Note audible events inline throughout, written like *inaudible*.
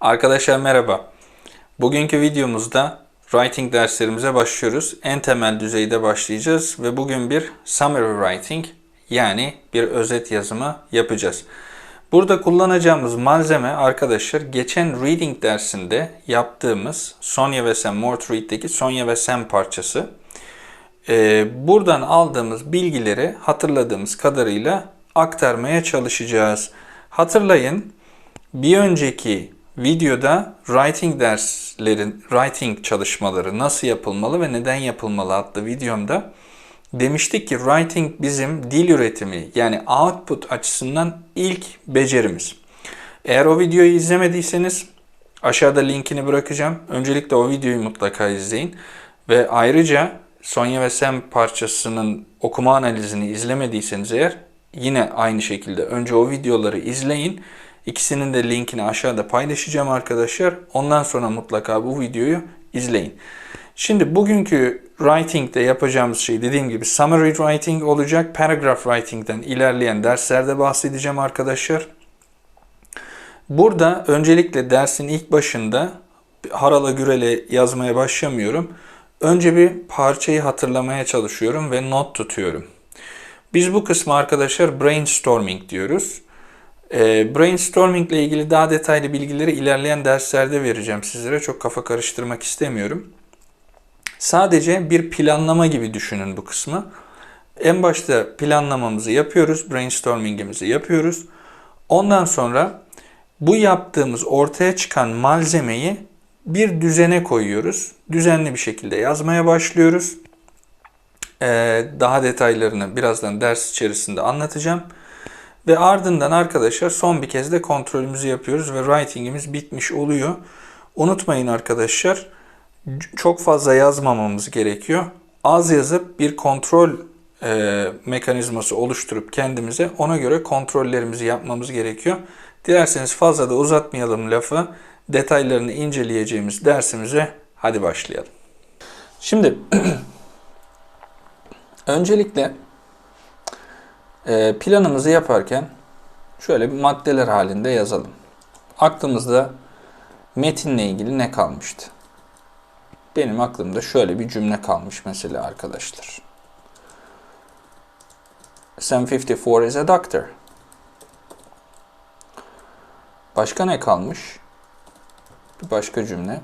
Arkadaşlar merhaba. Bugünkü videomuzda writing derslerimize başlıyoruz. En temel düzeyde başlayacağız ve bugün bir summary writing yani bir özet yazımı yapacağız. Burada kullanacağımız malzeme arkadaşlar geçen reading dersinde yaptığımız Sonya ve Sam Mortreat'teki Sonya ve Sam parçası. Ee, buradan aldığımız bilgileri hatırladığımız kadarıyla aktarmaya çalışacağız. Hatırlayın bir önceki videoda writing derslerin, writing çalışmaları nasıl yapılmalı ve neden yapılmalı adlı videomda demiştik ki writing bizim dil üretimi yani output açısından ilk becerimiz. Eğer o videoyu izlemediyseniz aşağıda linkini bırakacağım. Öncelikle o videoyu mutlaka izleyin. Ve ayrıca Sonya ve Sam parçasının okuma analizini izlemediyseniz eğer yine aynı şekilde önce o videoları izleyin. İkisinin de linkini aşağıda paylaşacağım arkadaşlar. Ondan sonra mutlaka bu videoyu izleyin. Şimdi bugünkü writing'de yapacağımız şey dediğim gibi summary writing olacak. Paragraph writing'den ilerleyen derslerde bahsedeceğim arkadaşlar. Burada öncelikle dersin ilk başında harala gürele yazmaya başlamıyorum. Önce bir parçayı hatırlamaya çalışıyorum ve not tutuyorum. Biz bu kısmı arkadaşlar brainstorming diyoruz. E, brainstorming ile ilgili daha detaylı bilgileri ilerleyen derslerde vereceğim sizlere. Çok kafa karıştırmak istemiyorum. Sadece bir planlama gibi düşünün bu kısmı. En başta planlamamızı yapıyoruz, brainstormingimizi yapıyoruz. Ondan sonra bu yaptığımız ortaya çıkan malzemeyi bir düzene koyuyoruz. Düzenli bir şekilde yazmaya başlıyoruz. Ee, daha detaylarını birazdan ders içerisinde anlatacağım. Ve ardından arkadaşlar son bir kez de kontrolümüzü yapıyoruz ve writing'imiz bitmiş oluyor. Unutmayın arkadaşlar çok fazla yazmamamız gerekiyor. Az yazıp bir kontrol e, mekanizması oluşturup kendimize ona göre kontrollerimizi yapmamız gerekiyor. Dilerseniz fazla da uzatmayalım lafı. Detaylarını inceleyeceğimiz dersimize hadi başlayalım. Şimdi *clears throat* öncelikle planımızı yaparken şöyle bir maddeler halinde yazalım. Aklımızda metinle ilgili ne kalmıştı? Benim aklımda şöyle bir cümle kalmış mesela arkadaşlar. Sam 54 is a doctor. Başka ne kalmış? Bir başka cümle.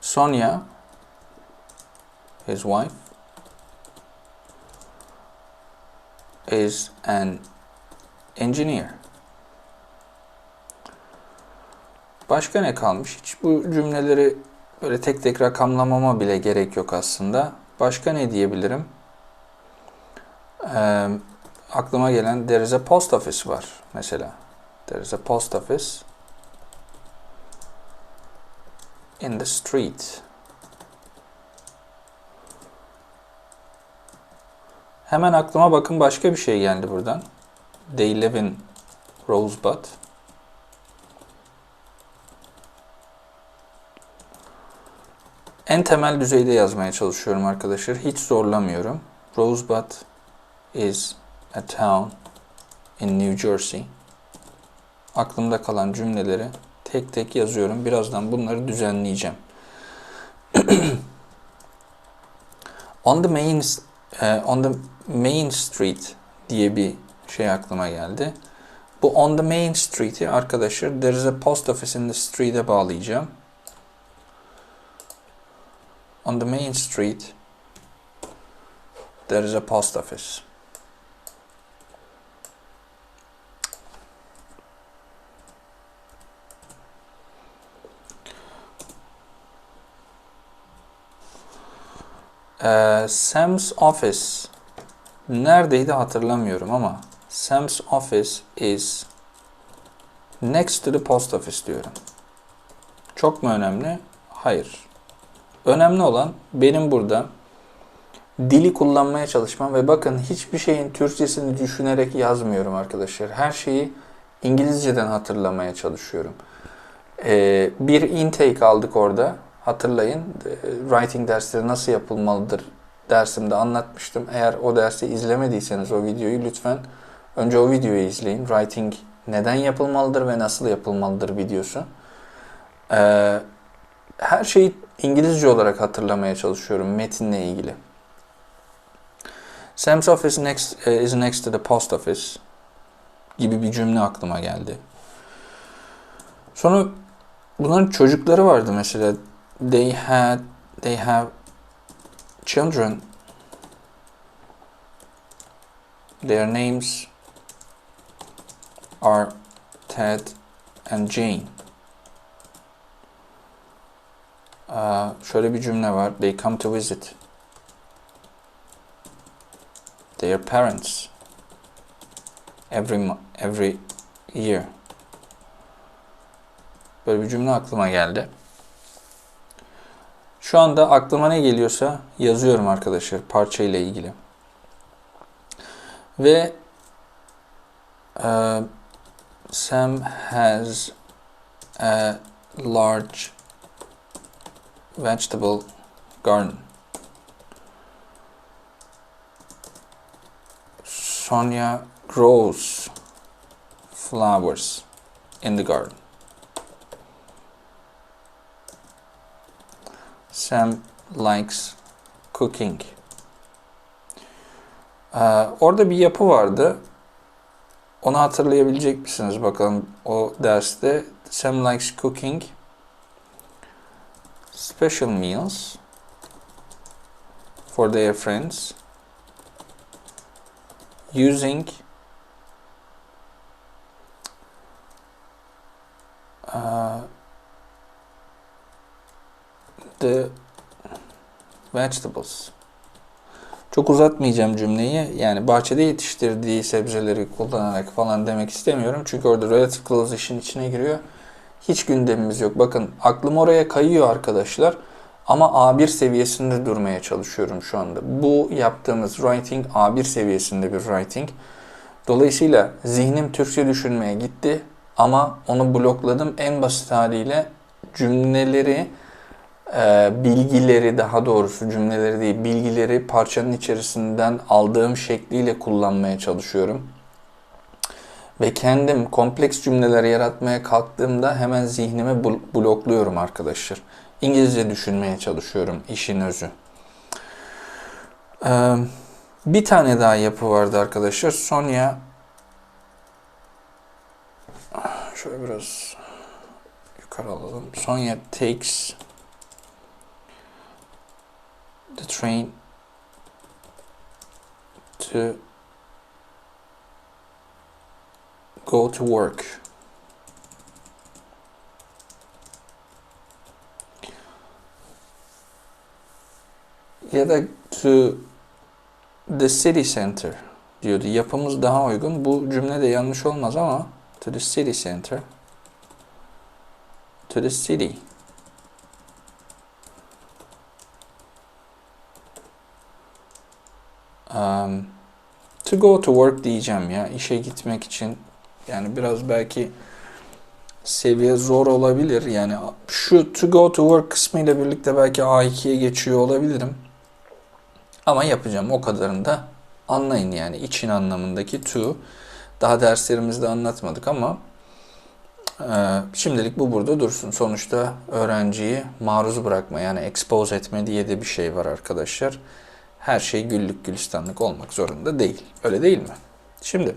Sonia, his wife, is an engineer. Başka ne kalmış? Hiç bu cümleleri böyle tek tek rakamlamama bile gerek yok aslında. Başka ne diyebilirim? Ee, aklıma gelen there is a post office var mesela. There is a post office in the street. Hemen aklıma bakın başka bir şey geldi buradan. They live Rosebud. En temel düzeyde yazmaya çalışıyorum arkadaşlar. Hiç zorlamıyorum. Rosebud is a town in New Jersey. Aklımda kalan cümleleri tek tek yazıyorum. Birazdan bunları düzenleyeceğim. *clears throat* on the main uh, on the main street diye bir şey aklıma geldi. Bu on the main street'i arkadaşlar there is a post office in the street'e bağlayacağım. On the main street there is a post office. Ee, Sam's office neredeydi hatırlamıyorum ama Sam's office is next to the post office diyorum. Çok mu önemli? Hayır. Önemli olan benim burada dili kullanmaya çalışmam ve bakın hiçbir şeyin Türkçesini düşünerek yazmıyorum arkadaşlar. Her şeyi İngilizceden hatırlamaya çalışıyorum. Ee, bir intake aldık orada. Hatırlayın. Writing dersleri nasıl yapılmalıdır dersimde anlatmıştım. Eğer o dersi izlemediyseniz o videoyu lütfen önce o videoyu izleyin. Writing neden yapılmalıdır ve nasıl yapılmalıdır videosu. Ee, her şeyi İngilizce olarak hatırlamaya çalışıyorum metinle ilgili. Sam's office next, uh, is next to the post office gibi bir cümle aklıma geldi. Sonra bunların çocukları vardı mesela. They had, they have children. Their names are Ted and Jane. Aa, şöyle bir cümle var. They come to visit their parents every every year. Böyle bir cümle aklıma geldi. Şu anda aklıma ne geliyorsa yazıyorum arkadaşlar parça ile ilgili. Ve e, Sam has a large vegetable garden. Sonia grows flowers in the garden. Sam likes cooking. Ee, orada bir yapı vardı. Onu hatırlayabilecek misiniz bakalım o derste? Sam likes cooking. Special meals for their friends using uh, the vegetables. Çok uzatmayacağım cümleyi. Yani bahçede yetiştirdiği sebzeleri kullanarak falan demek istemiyorum. Çünkü orada relative clause işin içine giriyor. Hiç gündemimiz yok. Bakın aklım oraya kayıyor arkadaşlar. Ama A1 seviyesinde durmaya çalışıyorum şu anda. Bu yaptığımız writing A1 seviyesinde bir writing. Dolayısıyla zihnim Türkçe düşünmeye gitti. Ama onu blokladım. En basit haliyle cümleleri e, bilgileri daha doğrusu cümleleri değil bilgileri parçanın içerisinden aldığım şekliyle kullanmaya çalışıyorum. Ve kendim kompleks cümleler yaratmaya kalktığımda hemen zihnimi blokluyorum arkadaşlar. İngilizce düşünmeye çalışıyorum işin özü. Ee, bir tane daha yapı vardı arkadaşlar. Sonya şöyle biraz yukarı alalım. Sonya takes the train to go to work. Ya da to the city center diyordu. Yapımız daha uygun. Bu cümle de yanlış olmaz ama to the city center to the city um, to go to work diyeceğim ya işe gitmek için yani biraz belki seviye zor olabilir. Yani şu to go to work kısmı ile birlikte belki A2'ye geçiyor olabilirim. Ama yapacağım o kadarını da anlayın yani için anlamındaki to. Daha derslerimizde anlatmadık ama e, şimdilik bu burada dursun. Sonuçta öğrenciyi maruz bırakma yani expose etme diye de bir şey var arkadaşlar. Her şey güllük gülistanlık olmak zorunda değil. Öyle değil mi? Şimdi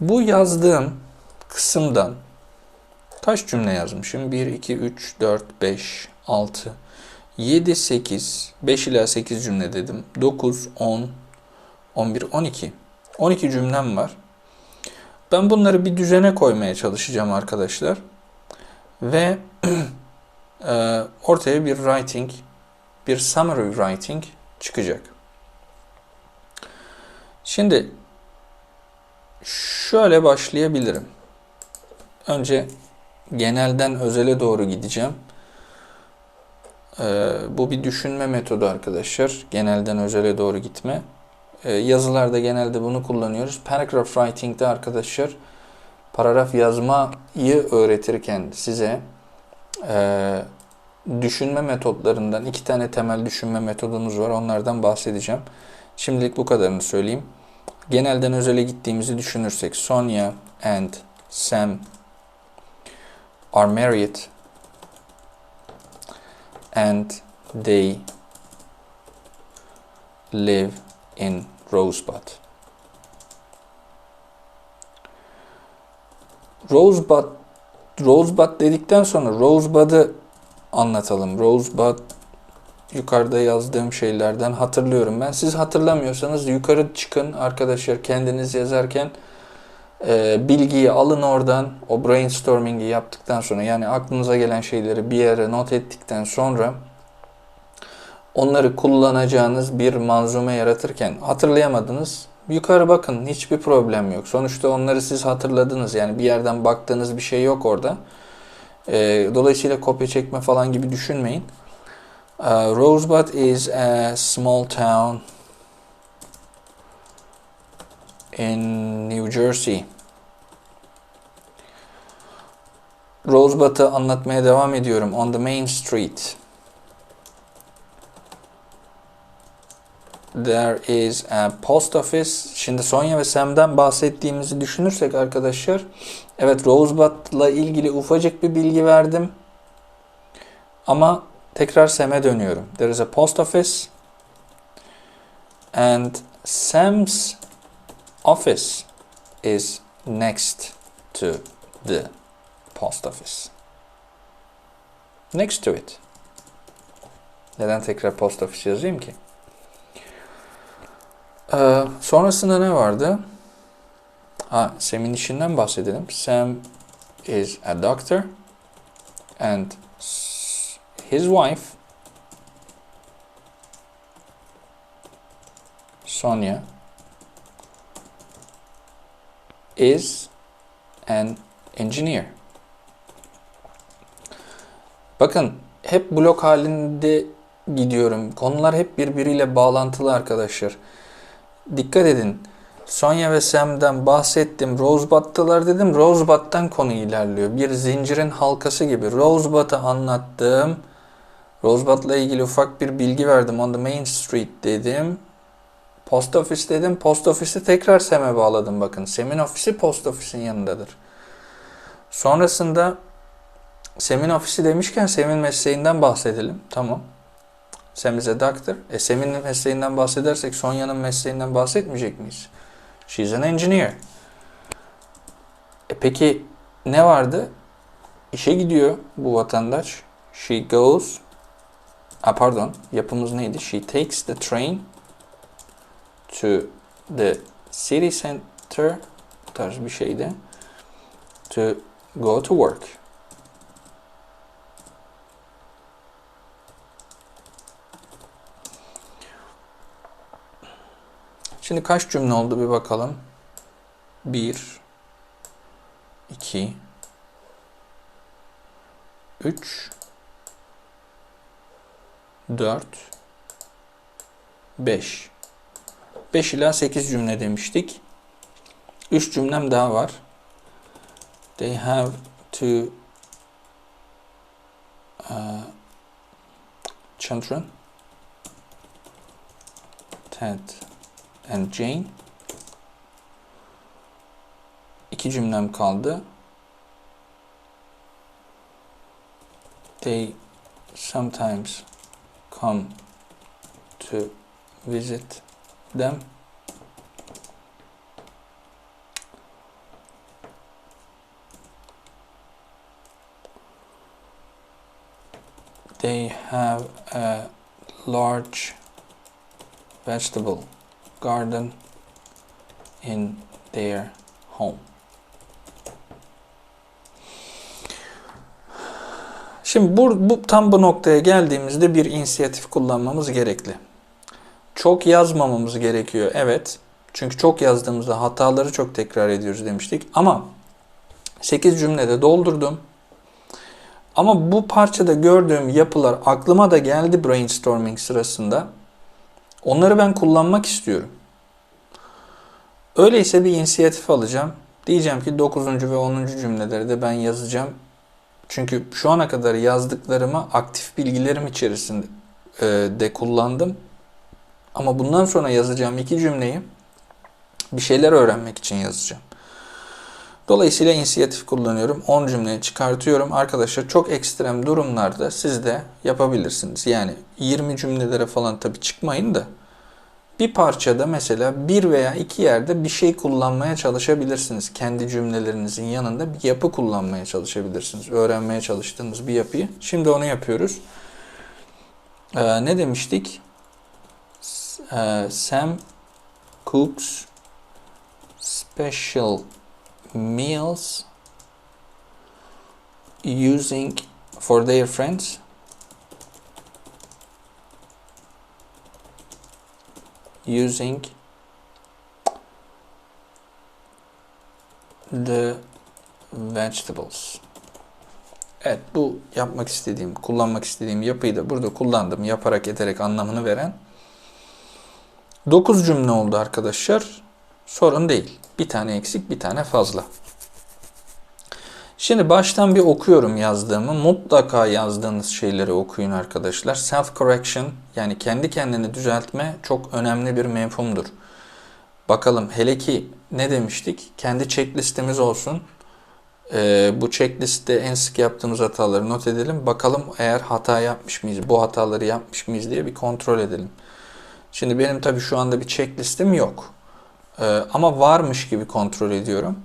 bu yazdığım kısımdan kaç cümle yazmışım? 1, 2, 3, 4, 5, 6, 7, 8, 5 ila 8 cümle dedim. 9, 10, 11, 12. 12 cümlem var. Ben bunları bir düzene koymaya çalışacağım arkadaşlar. Ve *clears throat* ortaya bir writing, bir summary writing çıkacak. Şimdi şöyle başlayabilirim. Önce genelden özele doğru gideceğim. Ee, bu bir düşünme metodu arkadaşlar. Genelden özele doğru gitme. Ee, yazılarda genelde bunu kullanıyoruz. Paragraph writing'de arkadaşlar paragraf yazmayı öğretirken size e, düşünme metotlarından iki tane temel düşünme metodumuz var. Onlardan bahsedeceğim. Şimdilik bu kadarını söyleyeyim. Genelden özele gittiğimizi düşünürsek Sonia and Sam are married and they live in Rosebud. Rosebud Rosebud dedikten sonra Rosebud'ı anlatalım. Rosebud yukarıda yazdığım şeylerden hatırlıyorum ben. Siz hatırlamıyorsanız yukarı çıkın arkadaşlar kendiniz yazarken e, bilgiyi alın oradan o brainstorming'i yaptıktan sonra yani aklınıza gelen şeyleri bir yere not ettikten sonra onları kullanacağınız bir manzume yaratırken hatırlayamadınız yukarı bakın hiçbir problem yok. Sonuçta onları siz hatırladınız yani bir yerden baktığınız bir şey yok orada. E, dolayısıyla kopya çekme falan gibi düşünmeyin. Uh, Rosebud is a small town in New Jersey. Rosebud'ı anlatmaya devam ediyorum. On the main street. There is a post office. Şimdi Sonya ve Sam'den bahsettiğimizi düşünürsek arkadaşlar. Evet Rosebud'la ilgili ufacık bir bilgi verdim. Ama tekrar Sam'e dönüyorum. There is a post office. And Sam's office is next to the post office. Next to it. Neden tekrar post office yazayım ki? Ee, sonrasında ne vardı? Ha, Sam'in işinden bahsedelim. Sam is a doctor and his wife Sonia is an engineer. Bakın hep blok halinde gidiyorum. Konular hep birbiriyle bağlantılı arkadaşlar. Dikkat edin. Sonya ve Sam'den bahsettim. Rosebud'talar dedim. Rosebud'dan konu ilerliyor. Bir zincirin halkası gibi. Rosebud'ı anlattım. Rosebud'la ilgili ufak bir bilgi verdim. On the main street dedim. Post office dedim. Post office'i tekrar Sam'e bağladım bakın. Sam'in ofisi post office'in yanındadır. Sonrasında Sam'in ofisi demişken Sam'in mesleğinden bahsedelim. Tamam. Sam is a doctor. E Sam'in mesleğinden bahsedersek Sonya'nın mesleğinden bahsetmeyecek miyiz? She's an engineer. E peki ne vardı? İşe gidiyor bu vatandaş. She goes. A pardon. Yapımız neydi? She takes the train to the city center tarz bir şeydi. To go to work. Şimdi kaç cümle oldu bir bakalım. 1 2 3 4 5 5 ila 8 cümle demiştik. 3 cümlem daha var. They have to uh, children Ted and Jane. İki cümlem kaldı. They sometimes come to visit them. They have a large vegetable garden in their home. Şimdi bu, bu tam bu noktaya geldiğimizde bir inisiyatif kullanmamız gerekli. Çok yazmamamız gerekiyor. Evet. Çünkü çok yazdığımızda hataları çok tekrar ediyoruz demiştik. Ama 8 cümlede doldurdum. Ama bu parçada gördüğüm yapılar aklıma da geldi brainstorming sırasında. Onları ben kullanmak istiyorum. Öyleyse bir inisiyatif alacağım. Diyeceğim ki 9. ve 10. cümleleri de ben yazacağım. Çünkü şu ana kadar yazdıklarımı aktif bilgilerim içerisinde e, de kullandım. Ama bundan sonra yazacağım iki cümleyi bir şeyler öğrenmek için yazacağım. Dolayısıyla inisiyatif kullanıyorum. 10 cümleyi çıkartıyorum. Arkadaşlar çok ekstrem durumlarda siz de yapabilirsiniz. Yani 20 cümlelere falan tabii çıkmayın da bir parçada mesela bir veya iki yerde bir şey kullanmaya çalışabilirsiniz. Kendi cümlelerinizin yanında bir yapı kullanmaya çalışabilirsiniz. Öğrenmeye çalıştığınız bir yapıyı. Şimdi onu yapıyoruz. Ee, ne demiştik? S- e, Sam cooks special meals using for their friends using the vegetables. Evet bu yapmak istediğim, kullanmak istediğim yapıyı da burada kullandım. Yaparak ederek anlamını veren. 9 cümle oldu arkadaşlar. Sorun değil. Bir tane eksik, bir tane fazla. Şimdi baştan bir okuyorum yazdığımı. Mutlaka yazdığınız şeyleri okuyun arkadaşlar. Self correction yani kendi kendini düzeltme çok önemli bir mefhumdur. Bakalım hele ki ne demiştik? Kendi checklistimiz olsun. Ee, bu checklistte en sık yaptığımız hataları not edelim. Bakalım eğer hata yapmış mıyız, bu hataları yapmış mıyız diye bir kontrol edelim. Şimdi benim tabii şu anda bir checklistim yok. Ee, ama varmış gibi kontrol ediyorum.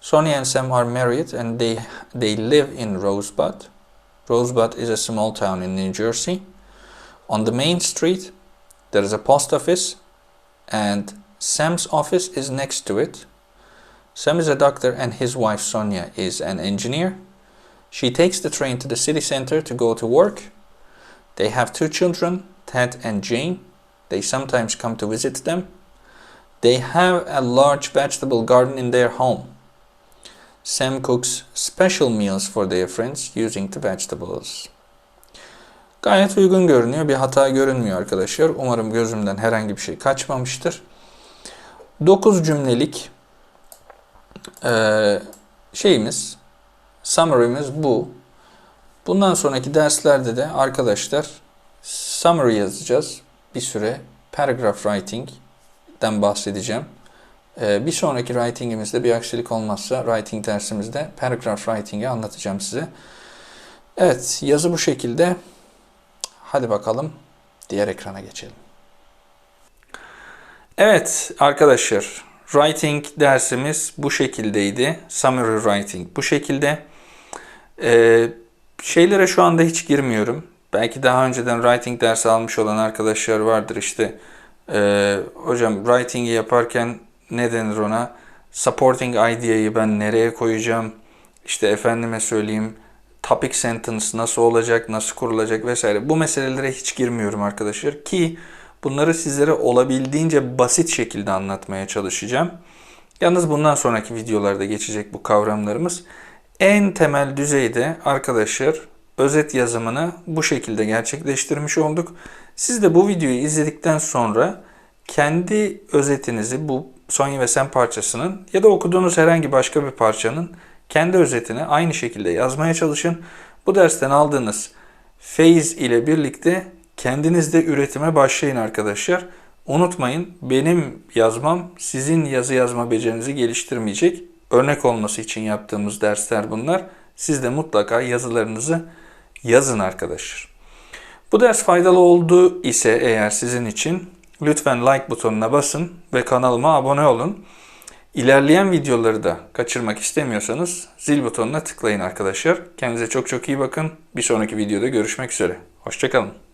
Sonia and Sam are married and they they live in Rosebud. Rosebud is a small town in New Jersey. On the main street, there is a post office, and Sam's office is next to it. Sam is a doctor, and his wife Sonia is an engineer. She takes the train to the city center to go to work. They have two children, Ted and Jane. They sometimes come to visit them. They have a large vegetable garden in their home. Sam cooks special meals for their friends using the vegetables. Gayet uygun görünüyor. Bir hata görünmüyor arkadaşlar. Umarım gözümden herhangi bir şey kaçmamıştır. 9 cümlelik eee, şeyimiz, summary'miz bu. Bundan sonraki derslerde de arkadaşlar summary yazacağız. Bir süre paragraph writing'den bahsedeceğim. Ee, bir sonraki writing'imizde bir aksilik olmazsa writing dersimizde paragraph writing'i anlatacağım size. Evet, yazı bu şekilde. Hadi bakalım diğer ekrana geçelim. Evet arkadaşlar, writing dersimiz bu şekildeydi. Summary writing bu şekilde. Ee, şeylere şu anda hiç girmiyorum. Belki daha önceden writing dersi almış olan arkadaşlar vardır işte. Ee, hocam writing'i yaparken ne denir ona? Supporting idea'yı ben nereye koyacağım? İşte efendime söyleyeyim topic sentence nasıl olacak, nasıl kurulacak vesaire. Bu meselelere hiç girmiyorum arkadaşlar ki bunları sizlere olabildiğince basit şekilde anlatmaya çalışacağım. Yalnız bundan sonraki videolarda geçecek bu kavramlarımız. En temel düzeyde arkadaşlar özet yazımını bu şekilde gerçekleştirmiş olduk. Siz de bu videoyu izledikten sonra kendi özetinizi bu Sonya ve Sen parçasının ya da okuduğunuz herhangi başka bir parçanın kendi özetini aynı şekilde yazmaya çalışın. Bu dersten aldığınız feyiz ile birlikte kendiniz de üretime başlayın arkadaşlar. Unutmayın benim yazmam sizin yazı yazma becerinizi geliştirmeyecek. Örnek olması için yaptığımız dersler bunlar. Siz de mutlaka yazılarınızı yazın arkadaşlar. Bu ders faydalı oldu ise eğer sizin için lütfen like butonuna basın ve kanalıma abone olun. İlerleyen videoları da kaçırmak istemiyorsanız zil butonuna tıklayın arkadaşlar. Kendinize çok çok iyi bakın. Bir sonraki videoda görüşmek üzere. Hoşçakalın.